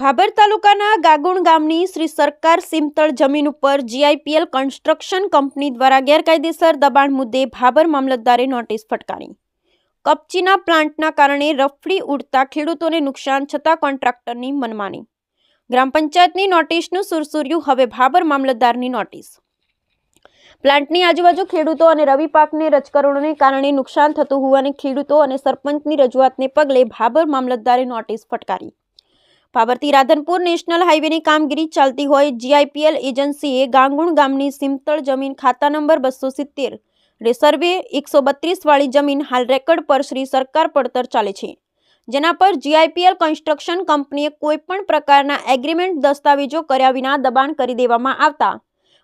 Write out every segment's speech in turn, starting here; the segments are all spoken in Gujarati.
ભાભર તાલુકાના ગાગુણ ગામની શ્રી સરકાર સિમતળ જમીન ઉપર જીઆઈપીએલ કન્સ્ટ્રક્શન કંપની દ્વારા ગેરકાયદેસર દબાણ મુદ્દે ભાભર મામલતદારે નોટિસ ફટકારી. કપચીના પ્લાન્ટના કારણે રફડી ઉડતા ખેડૂતોને નુકસાન છતાં કોન્ટ્રાક્ટરની મનમાની. ગ્રામ પંચાયતની નોટિસનું સુરસુર્યું, હવે ભાભર મામલતદારની નોટિસ. પ્લાન્ટની આજુબાજુ ખેડૂતો અને રવિ પાકને રજકરણોને કારણે નુકસાન થતું હોવાની ખેડૂતો અને સરપંચની રજૂઆતને પગલે ભાભર મામલતદારે નોટિસ ફટકારી. ભાભરથી રાધનપુર નેશનલ હાઈવેની કામગીરી ચાલતી હોય, જીઆઈપીએલ એજન્સીએ ગાંગુણ ગામની સિમતળ જમીન ખાતા નંબર બસો સિત્તેર રેસર્વે એકસો બત્રીસવાળી જમીન હાલ રેકર્ડ પર શ્રી સરકાર પડતર ચાલે છે. જેના પર જીઆઈપીએલ કન્સ્ટ્રક્શન કંપનીએ કોઈપણ પ્રકારના એગ્રીમેન્ટ દસ્તાવેજો કર્યા વિના દબાણ કરી દેવામાં આવતા.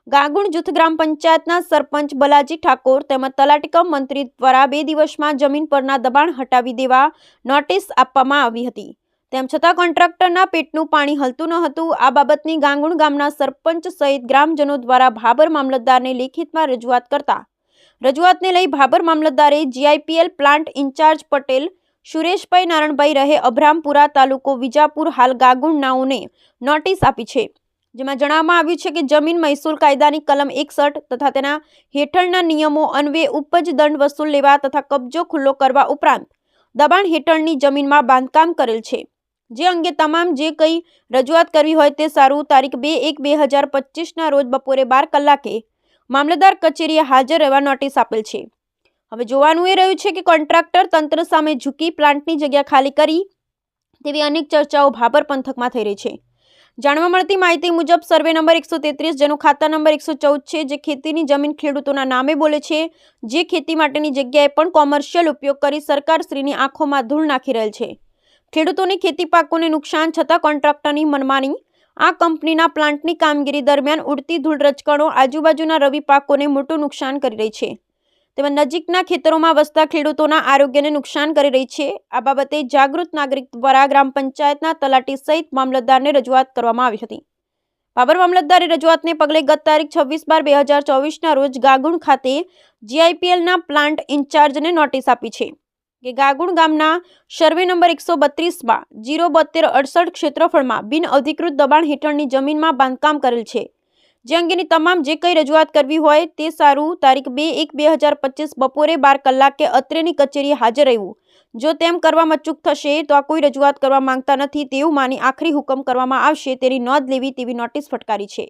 ગાગુણ જૂથ ગ્રામ પંચાયતના સરપંચ બલાજી ઠાકોર તેમજ તલાટીકમ મંત્રી દ્વારા બે દિવસમાં જમીન પરના દબાણ હટાવી દેવા નોટિસ આપવામાં આવી હતી. તેમ છતાં કોન્ટ્રાક્ટરના પેટનું પાણી હલતું ન હતું. આ બાબતની ગાંગુણ ગામના સરપંચ સહિત ગ્રામજનો દ્વારા ભાબર મામલતદારને લેખિતમાં રજૂઆત કરતા રજૂઆતને લઈ Bhabar મામલતદારે GIPL plant incharge Patel, Sureshbhai Naranbhai રહે અભરામપુરા તાલુકો વિજાપુર હાલ ગાગુણ નાઓને નોટિસ આપી છે, જેમાં જણાવવામાં આવ્યું છે કે જમીન મહેસૂલ કાયદાની કલમ એકસઠ તથા તેના હેઠળના નિયમો અન્વે ઉપજ દંડ વસૂલ લેવા તથા કબજો ખુલ્લો કરવા ઉપરાંત દબાણ હેઠળની જમીનમાં બાંધકામ કરેલ છે. જે અંગે તમામ જે કંઈ રજૂઆત કરવી હોય તે સારું. તારીખ બે એક બે હજાર પચીસના રોજ બપોરે બાર કલાકે મામલતદાર કચેરીએ હાજર રહેવા નોટિસ આપેલ છે. હવે જોવાનું એ રહ્યું છે કે કોન્ટ્રાક્ટર તંત્ર સામે ઝૂકી પ્લાન્ટની જગ્યા ખાલી કરી તેવી અનેક ચર્ચાઓ ભાભર પંથકમાં થઈ રહી છે. જાણવા મળતી માહિતી મુજબ સર્વે નંબર એકસો તેત્રીસ જેનો ખાતા નંબર એકસો ચૌદ છે જે ખેતીની જમીન ખેડૂતોના નામે બોલે છે જે ખેતી માટેની જગ્યાએ પણ કોમર્શિયલ ઉપયોગ કરી સરકારશ્રીની આંખોમાં ધૂળ નાખી રહેલ છે. ખેડૂતોની ખેતી પાકોને નુકસાન છતાં કોન્ટ્રાક્ટરની મનમાની. આ કંપનીના પ્લાન્ટની કામગીરી દરમિયાન ઉડતી ધૂળ રચકણો આજુબાજુના રવિ પાકોને મોટું નુકસાન કરી રહી છે. તેમજ નજીકના ખેતરોમાં વસતા ખેડૂતોના આરોગ્યને નુકસાન કરી રહી છે. આ બાબતે જાગૃત નાગરિક દ્વારા ગ્રામ પંચાયતના તલાટી સહિત મામલતદારને રજૂઆત કરવામાં આવી હતી. બાબર મામલતદારે રજૂઆતને પગલે ગત તારીખ છવ્વીસ બાર બે હજાર ચોવીસના રોજ ગાગુણ ખાતે જીઆઈપીએલના પ્લાન્ટ ઇન્ચાર્જને નોટિસ આપી છે. કે ગાગુણ ગામના સર્વે નંબર એકસો બત્રીસમાં જીરો બોતેર અડસઠ ક્ષેત્રફળમાં બિન અધિકૃત દબાણ હેઠળની જમીનમાં બાંધકામ કરેલ છે. જે અંગેની તમામ જે કંઈ રજૂઆત કરવી હોય તે સારું તારીખ બે એક બે હજાર પચીસ બપોરે બાર કલાકે અત્રેની કચેરીએ હાજર રહેવું. જો તેમ કરવામાં ચૂક થશે તો આ કોઈ રજૂઆત કરવા માંગતા નથી તેવું માની આખરી હુકમ કરવામાં આવશે તેની નોંધ લેવી તેવી નોટિસ ફટકારી છે.